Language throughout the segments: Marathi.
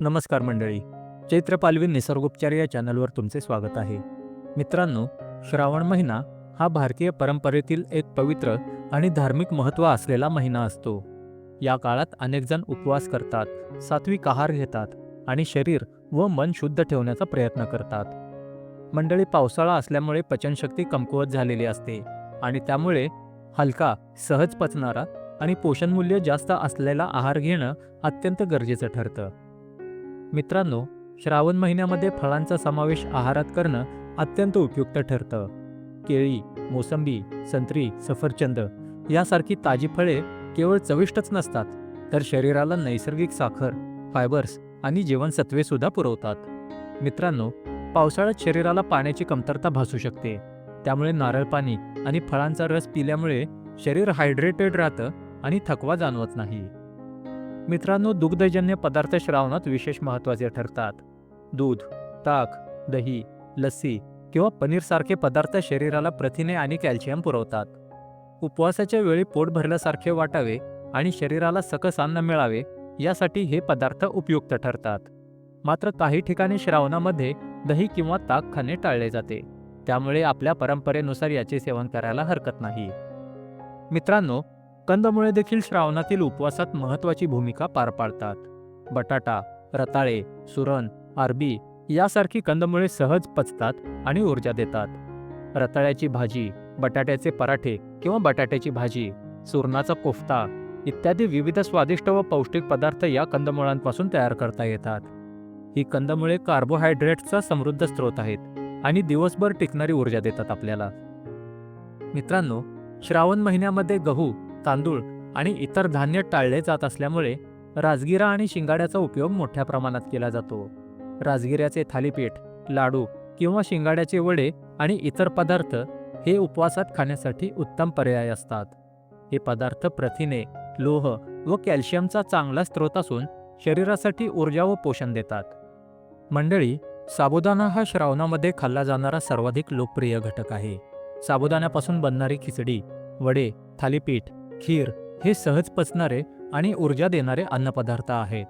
नमस्कार मंडळी. चैत्र पालवी निसर्गोपचार या चॅनलवर तुमचे स्वागत आहे. मित्रांनो श्रावण महिना हा भारतीय परंपरेतील एक पवित्र आणि धार्मिक महत्त्व असलेला महिना असतो. या काळात अनेकजण उपवास करतात सात्विक आहार घेतात आणि शरीर व मन शुद्ध ठेवण्याचा प्रयत्न करतात. मंडळी पावसाळा असल्यामुळे पचनशक्ती कमकुवत झालेली असते आणि त्यामुळे हलका सहज पचणारा आणि पोषणमूल्य जास्त असलेला आहार घेणं अत्यंत गरजेचं ठरतं. मित्रांनो श्रावण महिन्यामध्ये फळांचा समावेश आहारात करणं अत्यंत उपयुक्त ठरतं. केळी मोसंबी संत्री सफरचंद यासारखी ताजी फळे केवळ चविष्टच नसतात तर शरीराला नैसर्गिक साखर फायबर्स आणि जीवनसत्वे सुद्धा पुरवतात. मित्रांनो पावसाळ्यात शरीराला पाण्याची कमतरता भासू शकते. त्यामुळे नारळ पाणी आणि फळांचा रस पिल्यामुळे शरीर हायड्रेटेड राहतं आणि थकवा जाणवत नाही. मित्रांनो दुग्धजन्य पदार्थ श्रावणात विशेष महत्त्वाचे ठरतात. दूध ताक दही लस्सी किंवा पनीरसारखे पदार्थ शरीराला प्रथिने आणि कॅल्शियम पुरवतात. उपवासाच्या वेळी पोट भरल्यासारखे वाटावे आणि शरीराला सकस अन्न मिळावे यासाठी हे पदार्थ उपयुक्त ठरतात. मात्र काही ठिकाणी श्रावणामध्ये दही किंवा ताक खाणे टाळले जाते. त्यामुळे आपल्या परंपरेनुसार याचे सेवन करायला हरकत नाही. मित्रांनो कंदमुळे देखील श्रावणातील उपवासात महत्त्वाची भूमिका पार पाडतात. बटाटा रताळे सुरण अरबी यासारखी कंदमुळे सहज पचतात आणि ऊर्जा देतात. रताळ्याची भाजी बटाट्याचे पराठे किंवा बटाट्याची भाजी सुरणाचा कोफ्ता इत्यादी विविध स्वादिष्ट व पौष्टिक पदार्थ या कंदमुळांपासून तयार करता येतात. ही कंदमुळे कार्बोहायड्रेट्सचा समृद्ध स्रोत आहेत आणि दिवसभर टिकणारी ऊर्जा देतात आपल्याला. मित्रांनो श्रावण महिन्यामध्ये गहू तांदूळ आणि इतर धान्य टाळले जात असल्यामुळे राजगिरा आणि शिंगाड्याचा उपयोग मोठ्या प्रमाणात केला जातो. राजगिऱ्याचे थालीपीठ लाडू किंवा शिंगाड्याचे वडे आणि इतर पदार्थ हे उपवासात खाण्यासाठी उत्तम पर्याय असतात. हे पदार्थ प्रथिने लोह व कॅल्शियमचा चांगला स्रोत असून शरीरासाठी ऊर्जा व पोषण देतात. मंडळी साबुदाणा हा श्रावणामध्ये खाल्ला जाणारा सर्वाधिक लोकप्रिय घटक आहे. साबुदाण्यापासून बनणारी खिचडी वडे थालीपीठ खीर हे सहज पचणारे आणि ऊर्जा देणारे अन्नपदार्थ आहेत.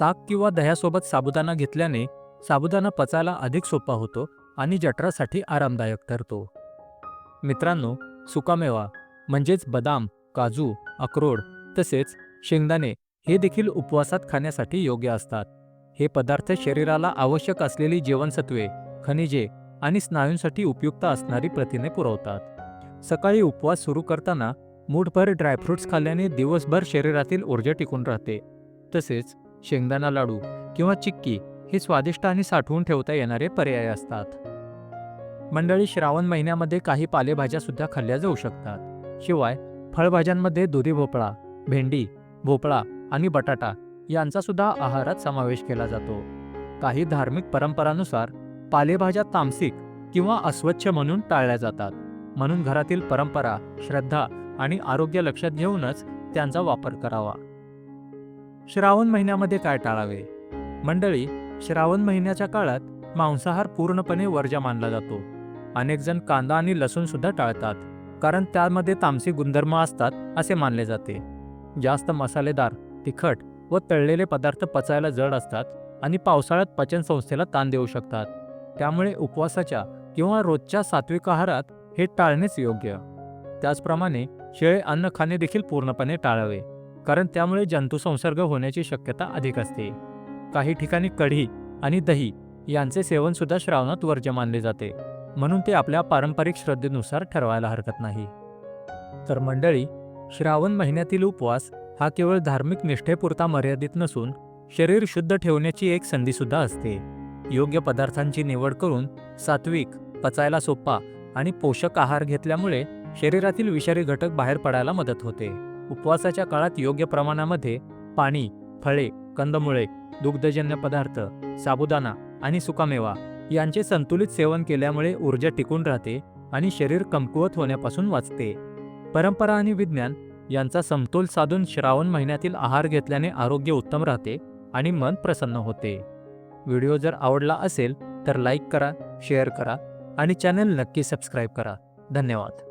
ताक किंवा दह्यासोबत साबुदाणा घेतल्याने साबुदाणा पचायला अधिक सोपा होतो आणि जठरासाठी आरामदायक ठरतो. मित्रांनो सुकामेवा म्हणजेच बदाम काजू अक्रोड तसेच शेंगदाणे हे देखील उपवासात खाण्यासाठी योग्य असतात. हे पदार्थ शरीराला आवश्यक असलेली जीवनसत्वे खनिजे आणि स्नायूंसाठी उपयुक्त असणारी प्रथिने पुरवतात. सकाळी उपवास सुरू करताना मूठभर ड्रायफ्रुट्स खाल्ल्याने दिवसभर शरीरातील ऊर्जा टिकून राहते. तसेच शेंगदाणा लाडू किंवा चिक्की हे स्वादिष्ट आणि साठवून ठेवता येणारे पर्याय असतात. मंडळी श्रावण महिन्यामध्ये काही पालेभाज्या सुद्धा खाल्ल्या जाऊ शकतात. शिवाय फळभाज्यांमध्ये दुधी भोपळा भेंडी भोपळा आणि बटाटा यांचा सुद्धा आहारात समावेश केला जातो. काही धार्मिक परंपरानुसार पालेभाज्या तामसिक किंवा अस्वच्छ म्हणून टाळल्या जातात. म्हणून घरातील परंपरा श्रद्धा आणि आरोग्य लक्षात घेऊनच त्यांचा वापर करावा. श्रावण महिन्यामध्ये काय टाळावे? मंडळी श्रावण महिन्याच्या काळात मांसाहार पूर्णपणे वर्ज्य मानला जातो. अनेक जण कांदा आणि लसूण सुद्धा टाळतात कारण त्यामध्ये तामसी गुणधर्म असतात असे मानले जाते. जास्त मसालेदार तिखट व तळलेले पदार्थ पचायला जड असतात आणि पावसाळ्यात पचन संस्थेला ताण देऊ शकतात. त्यामुळे उपवासाच्या किंवा रोजच्या सात्विक आहारात हे टाळणेच योग्य. त्याचप्रमाणे शेळे अन्न खाणे देखील पूर्णपणे टाळावे कारण त्यामुळे जंतुसंसर्ग होण्याची शक्यता अधिक असते. काही ठिकाणी कढी आणि दही यांचे सेवन सुद्धा श्रावणात वर्ज्य मानले जाते म्हणून ते आपल्या पारंपरिक श्रद्धेनुसार ठरवायला हरकत नाही. तर मंडळी श्रावण महिन्यातील उपवास हा केवळ धार्मिक निष्ठेपुरता मर्यादित नसून शरीर शुद्ध ठेवण्याची एक संधीसुद्धा असते. योग्य पदार्थांची निवड करून सात्विक पचायला सोपा आणि पोषक आहार घेतल्यामुळे शरीरातील विषारी घटक बाहेर पडायला मदत होते. उपवासाच्या काळात योग्य प्रमाणामध्ये पाणी फळे कंदमुळे दुग्धजन्य पदार्थ साबुदाणा आणि सुकामेवा यांचे संतुलित सेवन केल्यामुळे ऊर्जा टिकून राहते आणि शरीर कमकुवत होण्यापासून वाचते. परंपरा आणि विज्ञान यांचा समतोल साधून श्रावण महिन्यातील आहार घेतल्याने आरोग्य उत्तम राहते आणि मन प्रसन्न होते. व्हिडिओ जर आवडला असेल तर लाईक करा शेअर करा आणि चॅनल नक्की सबस्क्राईब करा. धन्यवाद.